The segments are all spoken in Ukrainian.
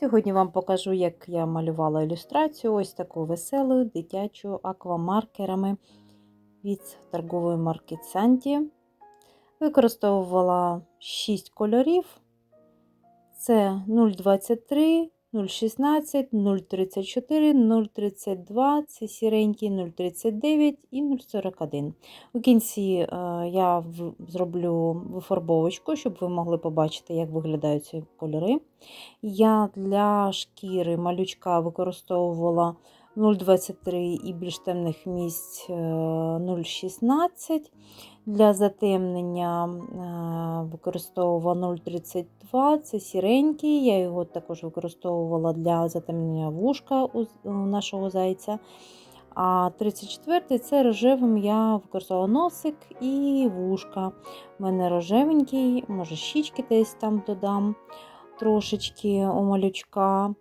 Сьогодні вам покажу, як я малювала ілюстрацію, ось таку веселу дитячу аквамаркерами від торгової марки Санті. Використовувала 6 кольорів: це 0,23, 0,16, 0,34, 0,32, це сіренький 0,39 і 0,41. У кінці е, я зроблю вифарбовочку, щоб ви могли побачити, як виглядають ці кольори. Я для шкіри малючка використовувала 0,23 і більш темних місць е, 0,16. Для затемнення е, використовувала 0,32, це сіренький. Я його також використовувала для затемнення вушка у нашого зайця. А 34 це рожевим я використовувала носик і вушка. У мене рожевенький, може щічки десь там додам трошечки у малючка.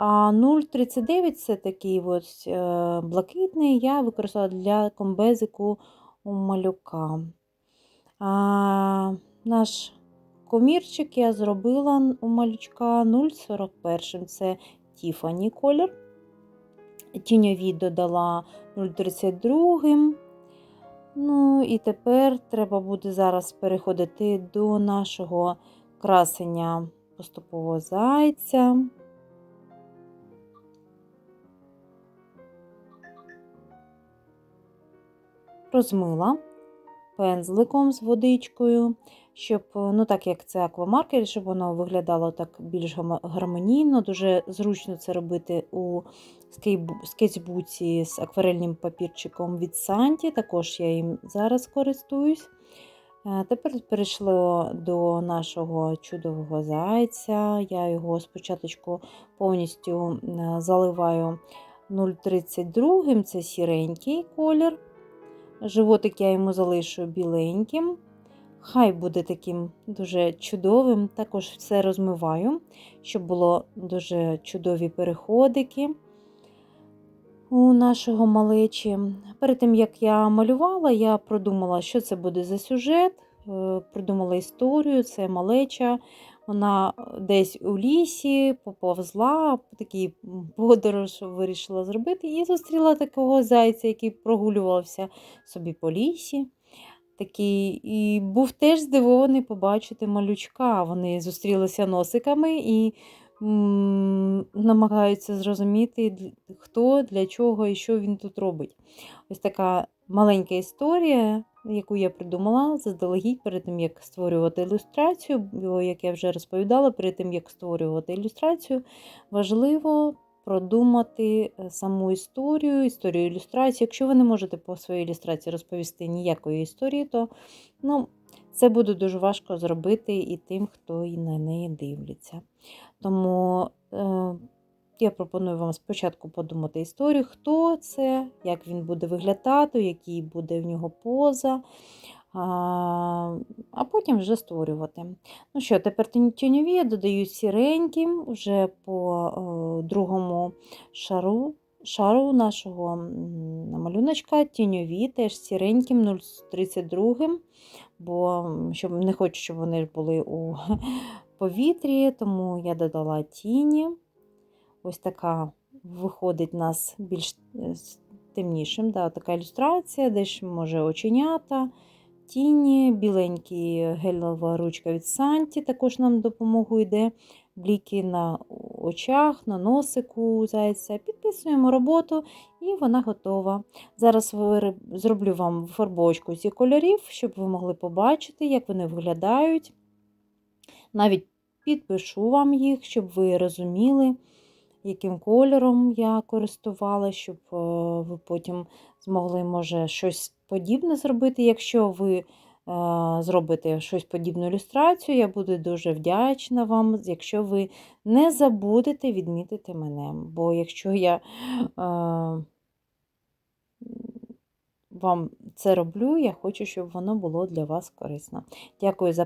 А 0,39 це такий ось е, блакитний, я використала для комбезику у малюка. А, наш комірчик я зробила у малючка 0,41. Це Тіфані колір. Тіньові додала 0,32. Ну і тепер треба буде зараз переходити до нашого красення поступово зайця. Розмила пензликом з водичкою, щоб, ну так як це аквамаркер, щоб воно виглядало так більш гармонійно. Дуже зручно це робити у скетчбуці з акварельним папірчиком від Санті. Також я їм зараз користуюсь. Е, Тепер перейшло до нашого чудового зайця. Я його спочатку повністю е, заливаю 0,32, це сіренький колір. Животик я йому залишу біленьким. Хай буде таким дуже чудовим. Також все розмиваю, щоб було дуже чудові переходики у нашого малечі. Перед тим, як я малювала, я продумала, що це буде за сюжет, е, придумала історію, це малеча. Вона десь у лісі поповзла, такий подорож вирішила зробити, і зустріла такого зайця, який прогулювався собі по лісі. Такий, і був теж здивований побачити малючка. Вони зустрілися носиками і м, намагаються зрозуміти, хто, для чого і що він тут робить. Ось така маленька історія, яку я придумала заздалегідь перед тим, як створювати ілюстрацію. Бо, як я вже розповідала, перед тим, як створювати ілюстрацію, важливо продумати е, саму історію, історію ілюстрації. Якщо ви не можете по своїй ілюстрації розповісти ніякої історії, то ну, це буде дуже важко зробити і тим, хто і на неї дивляться. Тому е, я пропоную вам спочатку подумати історію, хто це, як він буде виглядати, який буде в нього поза, а, потім вже створювати. Ну що, тепер тінь- тіньові я додаю сіреньким вже по другому шару. Шару нашого малюночка тіньові, теж сіреньким 0,32, бо щоб, не хочу, щоб вони були у повітрі, тому я додала тіні. Ось така виходить у нас більш е, темнішим. Да, така ілюстрація, десь може оченята, тіні, біленький гелева ручка від Санті також нам допомогу йде. Бліки на очах, на носику зайця. Підписуємо роботу і вона готова. Зараз зроблю вам фарбовочку зі кольорів, щоб ви могли побачити, як вони виглядають. Навіть підпишу вам їх, щоб ви розуміли, яким кольором я користувала, щоб е, ви потім змогли, може, щось подібне зробити. Якщо ви е, зробите щось подібну ілюстрацію, я буду дуже вдячна вам, якщо ви не забудете відмітити мене. Бо якщо я е, вам це роблю, я хочу, щоб воно було для вас корисно. Дякую за